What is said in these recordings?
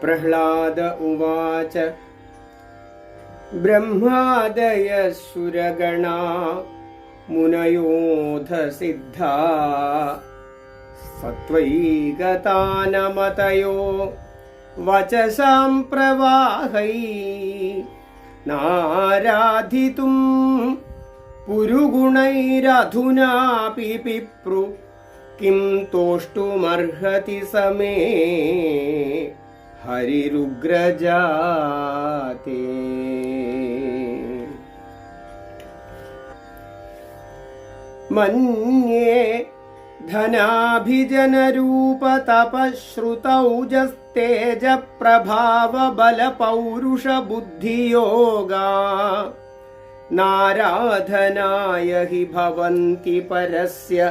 प्रह्लाद उवाच ब्रह्मादयः सुरगणा मुनयोऽध सिद्धा सत्त्वैगतानमतयो वचसां प्रवाहै नाराधितुं पुरुगुणैरधुनापि पिप्रु किं तोष्टुमर्हति समे हरिरुग्रजाते मन्ये धनाभिजनरूपतपश्रुतौजस्तेजप्रभावबलपौरुषबुद्धियोगा नाराधनाय हि भवन्ति परस्य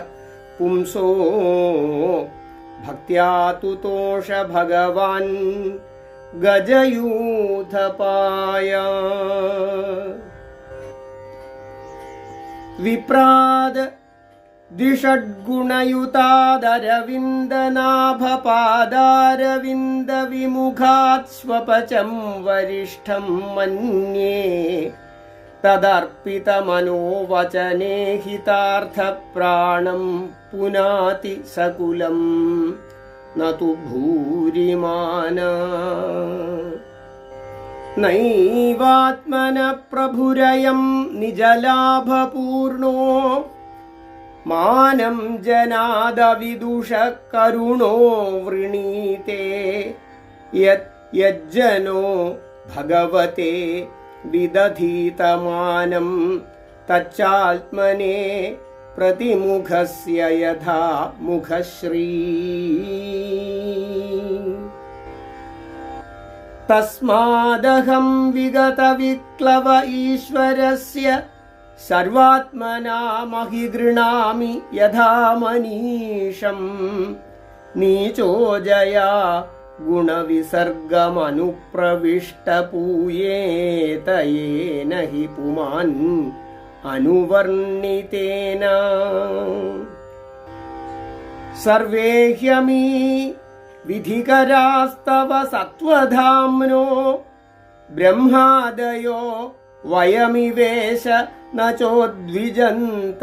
पुंसो भक्त्या तुतोष भगवान् गजयूथपाय। विप्राद द्विषड्गुणयुतादरविन्दनाभपादारविन्दविमुखात् स्वपचं वरिष्ठं मन्ये तदर्पितमनोवचने हितार्थप्राणं പുനാതി സകുലം നതു ഭൂരിമാന. നൈവാത്മന പ്രഭുരയം നിജലാഭപൂർണോ? മാനം ജനാദവിദുഷ കരുണോ വൃണീതേ? യജ്ജനോ ഭഗവത്തെ വിദധീതമാനം തച്ചാത്മനെ प्रतिमुखस्य यथा मुखश्री तस्मादहं विगतविक्लव ईश्वरस्य सर्वात्मना महि गृणामि यथा मनीषम् नीचो जया गुणविसर्गमनुप्रविष्टपूयेत येन हि पुमान् अनुवर्णितेन। सर्वे ह्यमी विधिकरास्तव सत्त्वधाम्नो ब्रह्मादयो वयमिवेश न चोद्विजन्त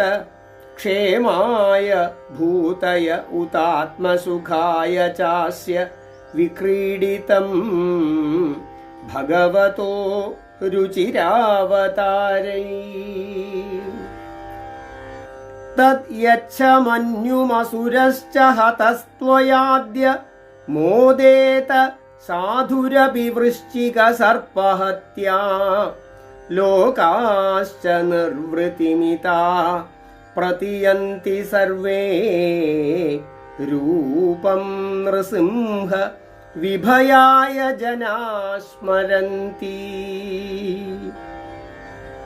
क्षेमाय भूतय उतात्मसुखाय चास्य विक्रीडितम्। भगवतो രുചിരാവതാരൈ. തദ്യച്ഛമന്യുമസുരശ്ച ഹതസ്ത്വയാദ്യ മോദേത സാധുരപി വൃശ്ചിക സർപ്പഹത്യാ. ലോകാശ്ച നിർവൃതിമിതാ പ്രതിയന്തി സർവേ. രൂപം നൃസിംഹ विभयाय जना स्मरन्ति।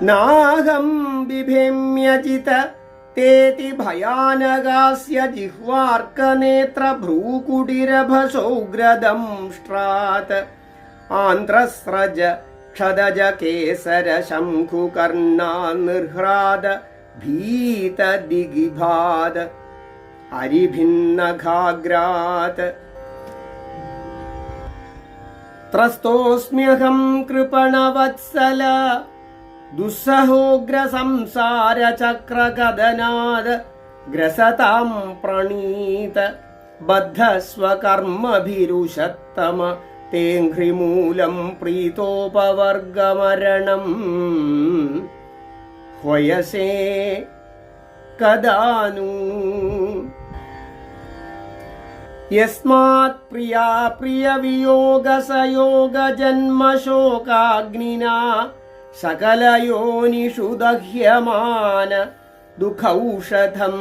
नाहं बिभेम्यजित तेति भयानगास्य जिह्वार्कनेत्रभ्रूकुटिरभसौग्रदंष्ट्रात् आन्ध्रस्रज क्षदज केसर शङ्कुकर्णा निर्ह्राद भीत दिगिभाद अरिभिन्नघाग्रात् त्रस्तोऽस्म्यहं कृपणवत्सल दुस्सहोग्रसंसारचक्रकदनाद ग्रसतां प्रणीत बद्धस्वकर्मभिरुषत्तम तेऽङ्घ्रिमूलं प्रीतोपवर्गमरणम् ह्वयसे कदानु യസ്മാത് പ്രിയാ പ്രിയ വിയോഗ സയോഗ ജന്മശോകാഗ്നിന സകലയോനിഷു ദഹ്യമാന ദുഃഖൌഷധം.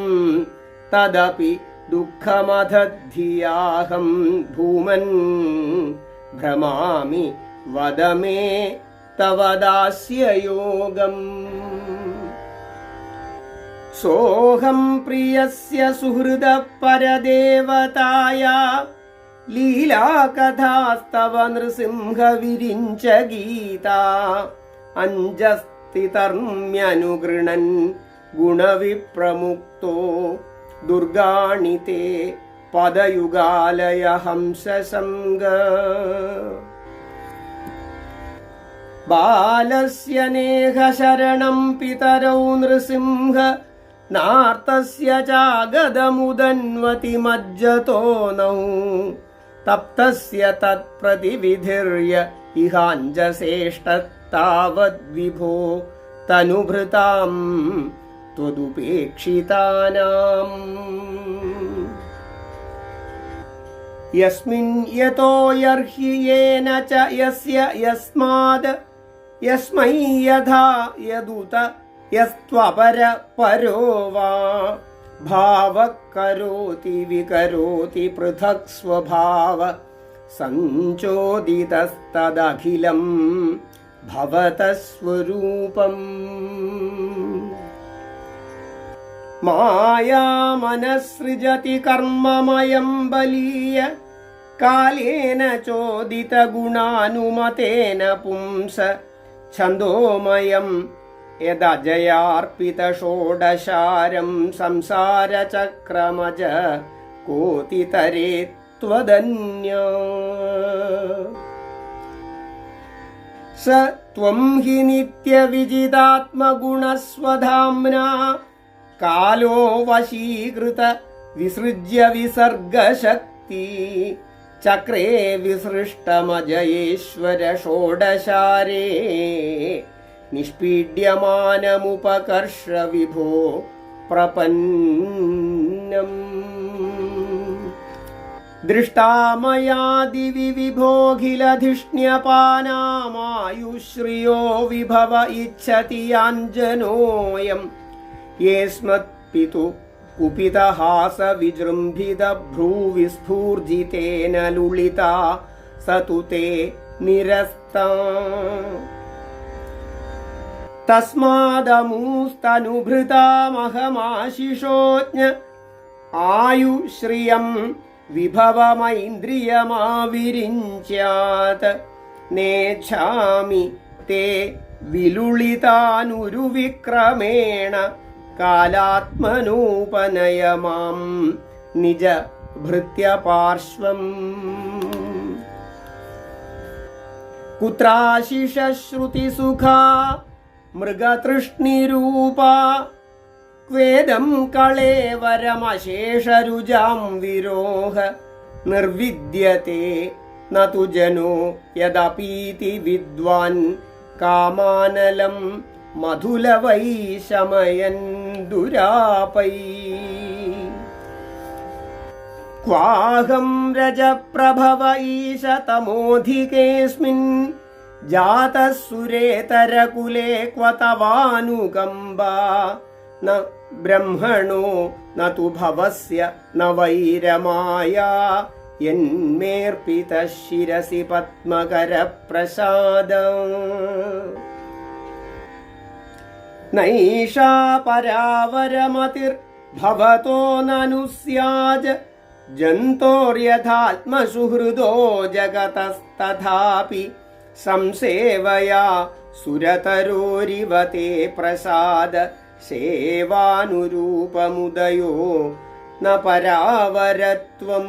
തദപി ദുഃഖമധധിയാഹം ഭൂമൻ ഭ്രമാമി വദമേ തവ ദാസ്യയോഗം सोऽहं प्रियस्य सुहृदपरदेवताया लीलाकथास्तव नृसिंहविरिञ्च गीता अञ्जस्तितर्म्यनुगृणन् गुणविप्रमुक्तो दुर्गाणि ते पदयुगालयहंससङ्ग बालस्य नेहशरणं पितरौ नृसिंह नार्तस्य चागदमुदन्वति मज्जतो नौ तप्तस्य तत्प्रतिविधिर्य इहाञ्जसेष्टत्तावद्विभो तनुभृतां त्वदुपेक्षितानाम् यस्मिन् यतो यर्हि येन च यस्य यस्माद् यस्मै यथा यदुत യസ്ത്വപര പരോ വാ ഭാവക്കരോതി വികരോതി പൃഥക് സ്വഭാവ. സഞ്ചോദിതസ്തദഖിലം ഭവതസ്വരൂപം മായാമനസൃജതി കർമ്മമയം ബലീയ. കാലേന ചോദിതഗുണാനുമതേന പുംസ. ഛന്ദോമയം पुंस छन्दोमयं यदजयार्पितषोडशारं संसारचक्रमज कोतितरे त्वदन्य स त्वं हि नित्यविजितात्मगुणस्वधाम्ना कालो वशीकृत विसृज्य विसर्गशक्ति चक्रे विसृष्टमजयेश्वर षोडशारे निष्पीड्यमानमुपकर्ष विभो प्रपन्नम् दृष्टा मया दिवि विभोऽखिलधिष्ण्यपानामायुश्रियो विभव इच्छति याञ्जनोऽयम् येऽस्मत्पितु कुपितहासविजृम्भितभ्रूविस्फूर्जितेन लुलिता स तु ते निरस्ता തസ്മാദമൂസ്തനുഭൃതാമഹമാശിഷോജ്ഞ. ആയുശ്രിയം വിഭവമൈന്ദ്രിയമാവിരിഞ്ചാത്. നേച്ഛാമി തേ വിലുളിതാനുരു വിക്രമേണ കാലാത്മനോപനയമാം നിജ ഭൃത്യപാർശ്വം കുത്രാശിഷശ്രുതിസുഖാ മൃഗതൃഷ്ണിരൂപ. ക്വേദം കളേവരമശേഷരുജാം വിരോഹ. നിർവിദ്യത്തെ നു ജനോ യദപീതി വിദ്വാൻ കാമാനലം മധുലവൈ ശമയൻ ദുരാപൈ ക്വാഹം രജപ്രഭവ ഈശതമോധികേസ്മിൻ रजप्रभव ईशतमोऽधिकेऽस्मिन् जातः सुरेतरकुले क्व तवानुकम्बा न ब्रह्मणो न तु भवस्य न वैरमाया यन्मेऽर्पितः शिरसि पद्मकरप्रसाद नैषा परावरमतिर्भवतो ननु स्याज जन्तोर्यथात्मसुहृदो जगतस्तथापि സംസേവയാ സുരതരോരിവ തേ പ്രസാദ സേവാനുരൂപമുദയോ ന പരാവരത്വം.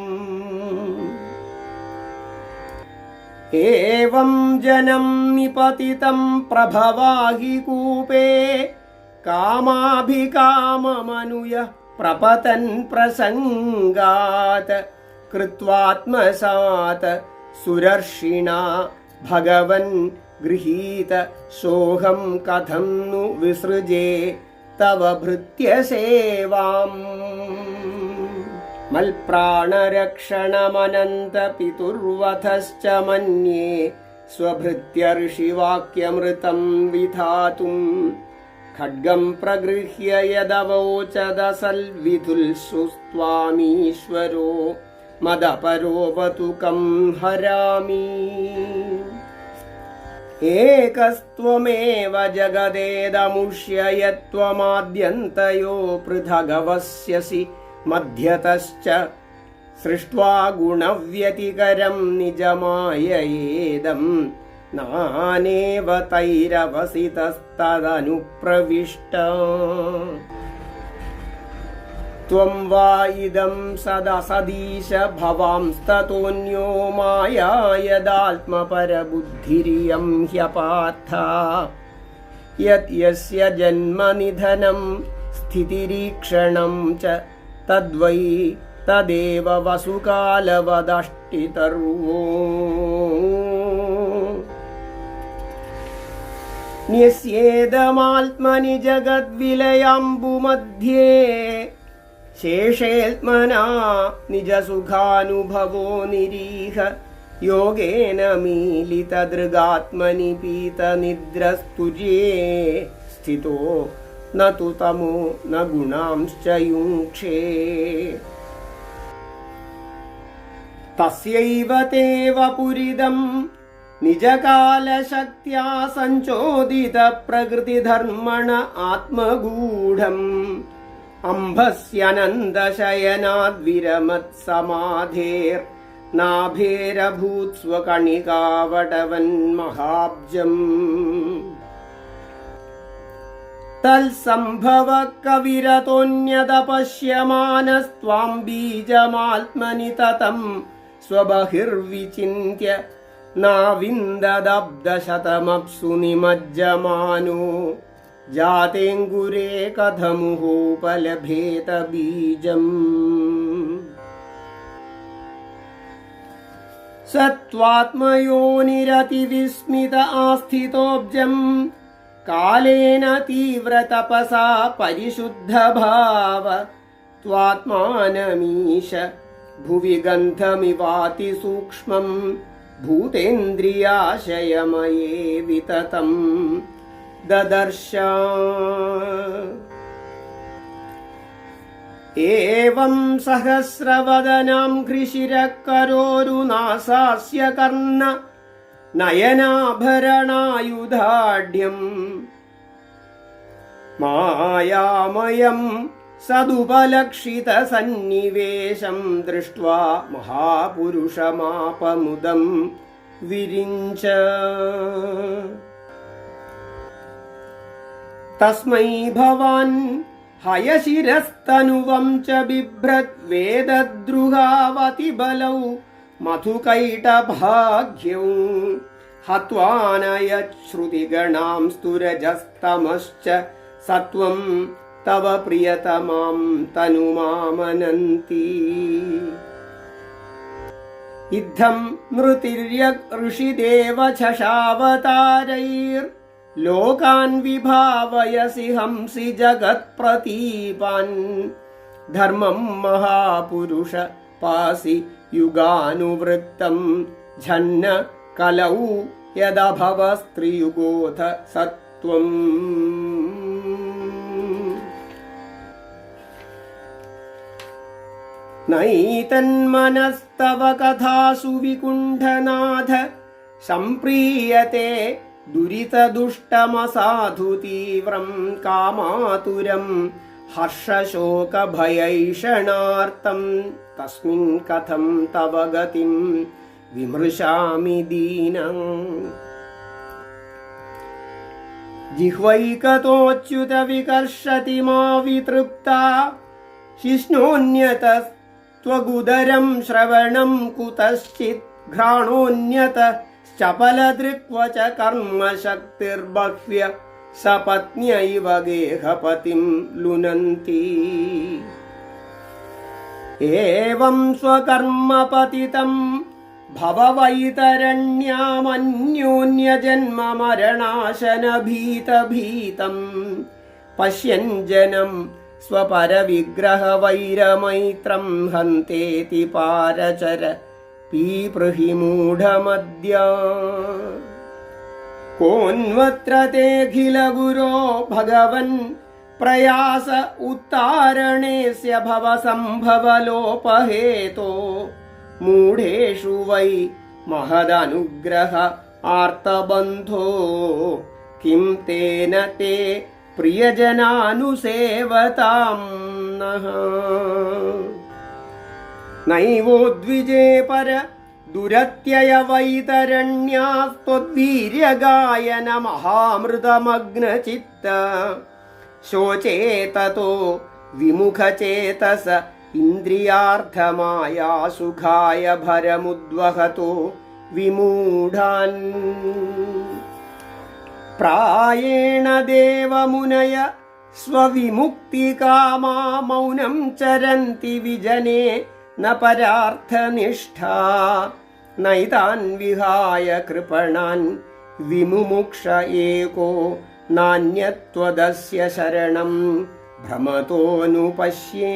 ഏവം ജനം നിപതിതം പ്രഭവാഹി കൂപേ കാമാഭികാമമനുയ പ്രപതൻ പ്രസംഗാത് കൃത്വാത്മസാത് സുരർഷിണ भगवन् गृहीत सोऽहं कथं नु विसृजे तव भृत्यसेवाम् मल्प्राणरक्षणमनन्तपितुर्वधश्च मन्ये स्वभृत्यर्षिवाक्यमृतं विधातुम् खड्गं प्रगृह्य यदवोचदसल्विधुल्सुस्त्वामीश्वरो मदपरोवतुकं हरामि एकस्त्वमेव जगदेदमुष्य यत्त्वमाद्यन्तयो पृथगवस्यसि मध्यतश्च सृष्ट्वा गुणव्यतिकरं निजमाययेदं नानेव तैरवसितस्तदनुप्रविष्ट त्वं वा इदं सदसदीश भवांस्ततोऽन्यो माया यदात्मपरबुद्धिरियं ह्यपार्था यत् यस्य जन्मनिधनं स्थितिरीक्षणं च तद्वै तदेव वसुकालवदष्टितर्वो न्यस्येदमात्मनि जगद्विलयाम्बुमध्ये ശേഷേത്മനാ നിജസുഖാനുഭവോ നിരീഹ. യോഗേന മീലിതദൃഗാത്മനി പീതനിദ്രസ്തുര്യേ സ്ഥിതോ നു തമോ ന ഗുണാംശ്ച തസ്യൈവ തേവ പുരിതം നിജകാലശക്തിയാ സഞ്ചോദിത പ്രകൃതിധർമ്മണ ആത്മഗൂഢം. अम्भस्यनन्दशयनाद्विरमत्समाधेर्नाभेरभूत् स्वकणिकावटवन्महाब्जम् तत्सम्भव कविरतोऽन्यदपश्यमानस्त्वाम् बीजमात्मनि ततम् स्वबहिर्विचिन्त्य नाविन्ददब्दशतमप्सु निमज्जमानो जातेऽङ्गुरे कथमुहोपलभेत बीजम् स त्वात्मयोनिरतिविस्मित आस्थितोऽब्जम् कालेन तीव्रतपसा परिशुद्धभाव। त्वात्मानमीश भुवि गन्धमिवाति सूक्ष्मम्। भूतेन्द्रियाशयमये विततम् ददर्श एवं सहस्रवदनां घृशिरः करोरुनासास्य कर्ण नयनाभरणायुधाढ्यम् मायामयम् सदुपलक्षितसन्निवेशं दृष्ट्वा महापुरुषमापमुदं विरिञ्च तस्मै भवान् हयशिरस्तनुवं च बिभ्रद्वेदद्रुहावतिबलौ मधुकैटभाग्यौ हत्वानयच्छ्रुतिगणां स्तुरजस्तमश्च सत्वम् तव प्रियतमां तनुमामनन्ति। इत्थं नृतिर्यक् ऋषिदेव छशावतारैर्लोकान् विभावयसि हंसि जगत्प्रतीपान् धर्मं महापुरुष पासि युगानुवृत्तं झन्न कलौ यदभवस्त्रियुगोऽथ सत्त्वम् नैतन्मनस्तव कथासु विकुण्ठनाथ सम्प्रीयते दुरितदुष्टमसाधु तीव्रं कामातुरं हर्षशोकभयैषणार्तं तस्मिन् कथं तव गतिं विमृशामि दीनम् जिह्वैकतोऽच्युत विकर्षति मा वितृप्ता शिष्णोऽन्यत त्वगुदरं श्रवणं कुतश्चित् घ्राणोऽन्यत चपलदृक्व च कर्मशक्तिर्बह्व्य सपत्न्यैव गेहपतिं लुनन्ति एवं स्वकर्मपतितं भववैतरण्यामन्योन्यजन्ममरणाशनभीतभीतम् पश्यन् जनम् स्वपरविग्रहवैरमैत्रं हन्तेति पारचर पीपृहि मूढमद्य कोऽन्वत्र तेऽखिलगुरो भगवन् प्रयास उत्तारणेस्य भवसम्भवलोपहेतो मूढेषु वै महदनुग्रह आर्तबन्धो किं तेन ते प्रियजनानुसेवतां नः നൈവോദ്വിജേ പര ദുരത്യയ വൈതരണ്യാസ്ത്വദ്വീര്യഗായന മഹാമൃതമഗ്നചിത്ത. ശോചേതോ വിമുഖചേതസ ഇന്ദ്രിയാർത്ഥമായാസുഖായ ഭരമുദ്വഹതോ വിമൂഢാൻ. പ്രായേണ ദേവമുനയ സ്വവിമുക്തികാമാ മൗനം ചരന്തി വിജനേ ന പരാർത്ഥനിഷ്ഠാ നൈതാൻ വിഹായ കൃപണാൻ വിമുമുക്ഷ ഏകോ നാന്യത്വദസ്യ ശരണം ഭ്രമതോനുപശ്യേ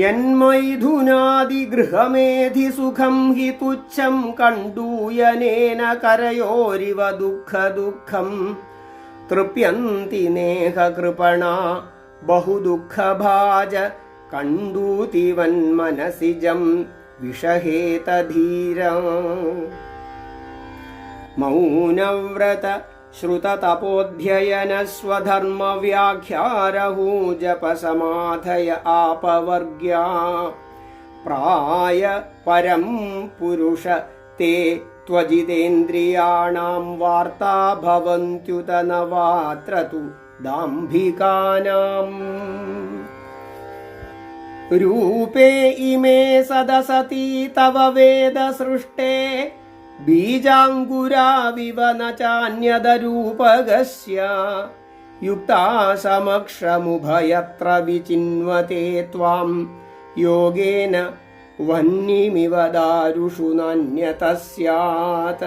യന്മൈഥുനാദിഗൃഹമേധി സുഖം तुच्छं कण्डूयनेन കണ്ടൂയനേന കരയോരിവ ദുഃഖ ദുഃഖം कृपणा നേഹ കൃപണ ബഹുദുഃഖഭാജ കണ്ടൂതിവൻ മനസിജം വിഷഹേതധീര മൗനവ്രത ശ്രുതതപോധ്യയന സ്വധർമ്മവ്യാഖ്യാരഹൂ ജപസമാധയ ആപവർഗ്യാ പ്രായ പരം പുരുഷ തേ त्वजितेन्द्रियाणां वार्ता भवन्त्युत न वात्र तु दाम्भिकानाम् रूपे इमे सदसति तव वेदसृष्टे बीजाङ्कुराविव न चान्यदरूपगस्य युक्ता समक्षमुभयत्र विचिन्वते त्वां योगेन वह्निमिव दारुषु नान्यतः स्यात्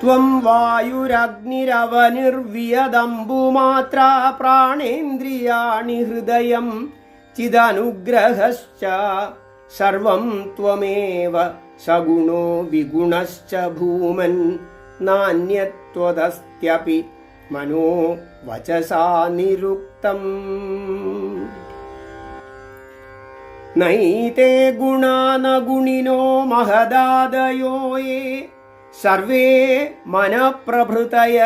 त्वं वायुरग्निरवनिर्वियदम्बुमात्रा प्राणेन्द्रियाणि हृदयं चिदनुग्रहश्च सर्वं त्वमेव सगुणो विगुणश्च भूमन् नान्यत्वदस्त्यपि मनो वचसा निरुक्तम् नैते गुणा न गुणिनो महदादयो ये सर्वे मनप्रभृतय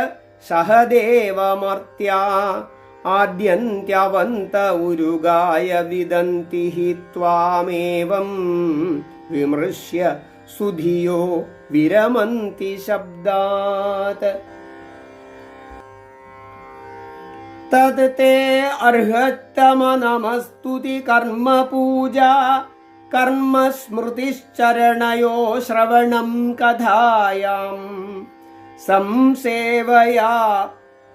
सह देवमर्त्या आद्यन्त्यवन्त उरुगाय विदन्ति हि त्वामेवं विमृश्य सुधियो विरमन्ति शब्दात् तद् ते अर्हत्तमनमस्तुति कर्म पूजा कर्म स्मृतिश्चरणयो श्रवणं कथायाम् संसेवया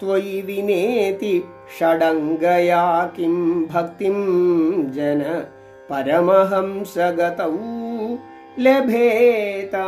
त्वयि विनेति षडङ्गया किं भक्तिं जन परमहंसगतौ लभेता।